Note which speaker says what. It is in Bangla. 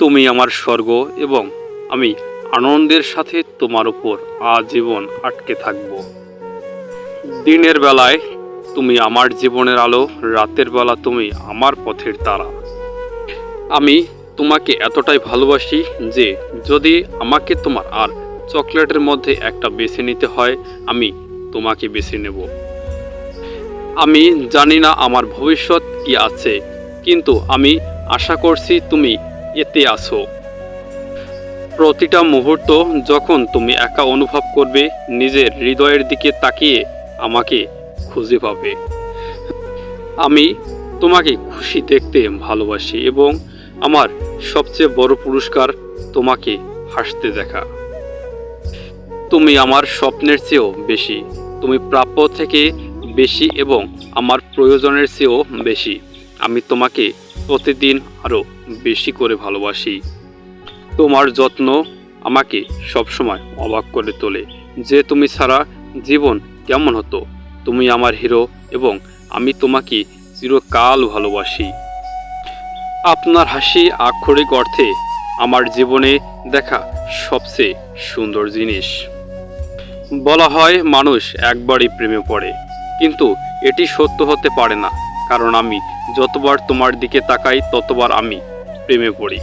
Speaker 1: তুমি আমার স্বর্গ এবং আমি আনন্দের সাথে তোমার উপর আজীবন আটকে থাকব। দিনের বেলায় তুমি আমার জীবনের আলো, রাতের বেলা তুমি আমার পথের তারা। আমি তোমাকে এতটাই ভালোবাসি যে যদি আমাকে তোমার আর চকলেটের মধ্যে একটা বেছে নিতে হয়, আমি তোমাকে বেছে নেব। আমি জানি না আমার ভবিষ্যৎ কি আছে, কিন্তু আমি আশা করছি তুমি এতে আছো প্রতিটা মুহূর্ত যখন তুমি একা অনুভব করবে, নিজের হৃদয়ের দিকে তাকিয়ে আমাকে খুঁজে পাবে। আমি তোমাকে খুশি দেখতে ভালোবাসি এবং আমার সবচেয়ে বড় পুরস্কার তোমাকে হাসতে দেখা। তুমি আমার স্বপ্নের চেয়েও বেশি। তুমি প্রাপ্য থেকে বেশি এবং আমার প্রয়োজনের চেয়েও বেশি। আমি তোমাকে প্রতিদিন আরও বেশি করে ভালোবাসি। তোমার যত্ন আমাকে সবসময় অবাক করে তোলে। যে তুমি ছাড়া জীবন কেমন হতো? তুমি আমার হিরো এবং আমি তোমাকে চিরকাল ভালোবাসি। আপনার হাসি আক্ষরিক অর্থে আমার জীবনে দেখা সবচেয়ে সুন্দর জিনিস। বলা হয়, মানুষ একবারই প্রেমে পড়ে, কিন্তু এটি সত্য হতে পারে না। কারণ আমি যতবার তোমার দিকে তাকাই ততবার আমি প্রেমে পড়ি।